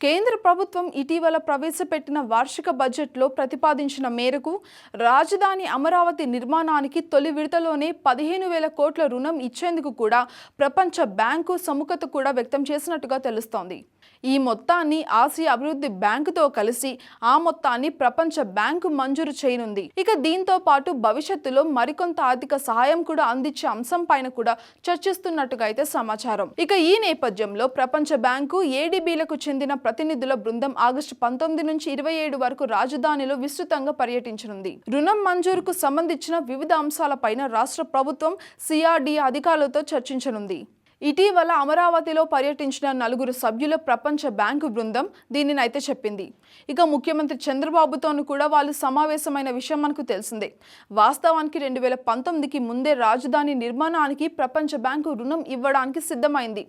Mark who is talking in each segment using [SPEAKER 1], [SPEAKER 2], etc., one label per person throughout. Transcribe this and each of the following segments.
[SPEAKER 1] కేంద్ర ప్రభుత్వం ఇటీవల ప్రవేశపెట్టిన వార్షిక బడ్జెట్లో ప్రతిపాదించిన మేరకు రాజధాని అమరావతి నిర్మాణానికి తొలి విడతలోనే పదిహేను వేల కోట్ల రుణం ఇచ్చేందుకు కూడా ప్రపంచ బ్యాంకు సముఖత కూడా వ్యక్తం చేసినట్టుగా తెలుస్తోంది. ఈ మొత్తాన్ని ఆసియా అభివృద్ధి బ్యాంకుతో కలిసి ఆ మొత్తాన్ని ప్రపంచ బ్యాంకు మంజూరు చేయనుంది. ఇక దీంతో పాటు భవిష్యత్తులో మరికొంత ఆర్థిక సహాయం కూడా అందించే అంశం పైన కూడా చర్చిస్తున్నట్టుగా అయితే సమాచారం. ఇక ఈ నేపథ్యంలో ప్రపంచ బ్యాంకు ఏడీబీలకు చెందిన ప్రతినిధుల బృందం ఆగస్టు పంతొమ్మిది నుంచి ఇరవై ఏడు వరకు రాజధానిలో విస్తృతంగా పర్యటించనుంది. రుణం మంజూరుకు సంబంధించిన వివిధ అంశాలపైన రాష్ట్ర ప్రభుత్వం సిఆర్డీ అధికారులతో చర్చించనుంది. ఇటీవల అమరావతిలో పర్యటించిన నలుగురు సభ్యుల ప్రపంచ బ్యాంకు బృందం దీనిని అయితే చెప్పింది. ఇక ముఖ్యమంత్రి చంద్రబాబుతోను కూడా వాళ్ళు సమావేశమైన విషయం మనకు తెలిసిందే. వాస్తవానికి రెండు వేల పంతొమ్మిదికి ముందే రాజధాని నిర్మాణానికి ప్రపంచ బ్యాంకు రుణం ఇవ్వడానికి సిద్ధమైంది.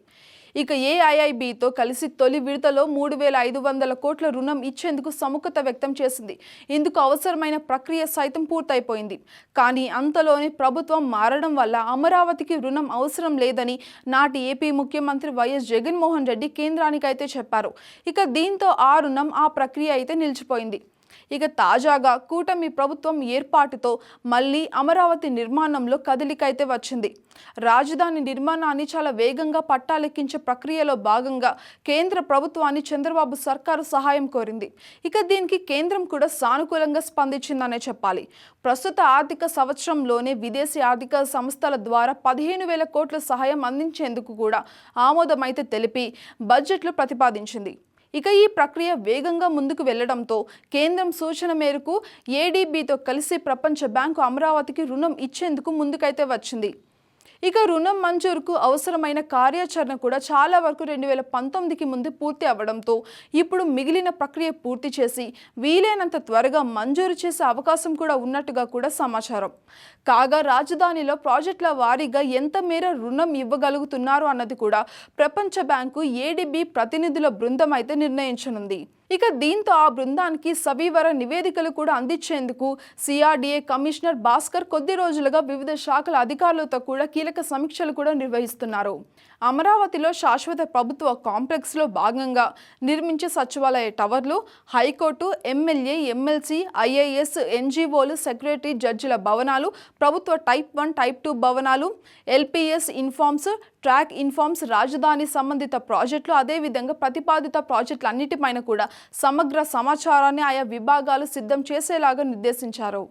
[SPEAKER 1] ఇక ఏఐఐబితో కలిసి తొలి విడతలో మూడు వేల ఐదు వందల కోట్ల రుణం ఇచ్చేందుకు సముఖత వ్యక్తం చేసింది. ఇందుకు అవసరమైన ప్రక్రియ సైతం పూర్తయిపోయింది. కానీ అంతలోనే ప్రభుత్వం మారడం వల్ల అమరావతికి రుణం అవసరం లేదని నాటి ఏపీ ముఖ్యమంత్రి వైఎస్ జగన్మోహన్ రెడ్డి కేంద్రానికైతే చెప్పారు. ఇక దీంతో ఆ రుణం ఆ ప్రక్రియ అయితే నిలిచిపోయింది. ఇక తాజాగా కూటమి ప్రభుత్వం ఏర్పాటుతో మళ్ళీ అమరావతి నిర్మాణంలో కదలికైతే వచ్చింది. రాజధాని నిర్మాణాన్ని చాలా వేగంగా పట్టాలెక్కించే ప్రక్రియలో భాగంగా కేంద్ర ప్రభుత్వాన్ని చంద్రబాబు సర్కారు సహాయం కోరింది. ఇక దీనికి కేంద్రం కూడా సానుకూలంగా స్పందించిందనే చెప్పాలి. ప్రస్తుత ఆర్థిక సంవత్సరంలోనే విదేశీ ఆర్థిక సంస్థల ద్వారా పదిహేను వేల కోట్ల సహాయం అందించేందుకు కూడా ఆమోదమైతే తెలిపి బడ్జెట్లో ప్రతిపాదించింది. ఇక ఈ ప్రక్రియ వేగంగా ముందుకు వెళ్ళడంతో కేంద్రం సూచన మేరకు ఏడీబీతో కలిసి ప్రపంచ బ్యాంకు అమరావతికి రుణం ఇచ్చేందుకు ముందుకైతే వచ్చింది. ఇక రుణం మంజూరుకు అవసరమైన కార్యాచరణ కూడా చాలా వరకు రెండు వేల పంతొమ్మిదికి ముందు పూర్తి అవ్వడంతో ఇప్పుడు మిగిలిన ప్రక్రియ పూర్తి చేసి వీలైనంత త్వరగా మంజూరు చేసే అవకాశం కూడా ఉన్నట్టుగా కూడా సమాచారం. కాగా రాజధానిలో ప్రాజెక్టుల వారీగా ఎంత మేర రుణం ఇవ్వగలుగుతున్నారు అన్నది కూడా ప్రపంచ బ్యాంకు ఏడీబీ ప్రతినిధుల బృందం అయితే నిర్ణయించనుంది. ఇక దీంతో ఆ బృందానికి సవివర నివేదికలు కూడా అందించేందుకు సిఆర్డీఏ కమిషనర్ భాస్కర్ కొద్ది రోజులుగా వివిధ శాఖల అధికారులతో కూడా కీలక సమీక్షలు కూడా నిర్వహిస్తున్నారు. అమరావతిలో శాశ్వత ప్రభుత్వ కాంప్లెక్స్లో భాగంగా నిర్మించే సచివాలయ టవర్లు high court MLA MLC IAS ఎన్జీఓలు సెక్రటరీ జడ్జిల భవనాలు ప్రభుత్వ టైప్ వన్ టైప్ టూ భవనాలు ఎల్పిఎస్ ఇన్ఫార్మ్స్ ట్రాక్ ఇన్ఫార్మ్స్ రాజధాని సంబంధిత ప్రాజెక్టులు అదేవిధంగా ప్రతిపాదిత ప్రాజెక్టులు అన్నిటిపైన కూడా సమగ్ర సమాచారాన్ని ఆయా విభాగాలు సిద్ధం చేసేలాగా నిర్దేశించారు.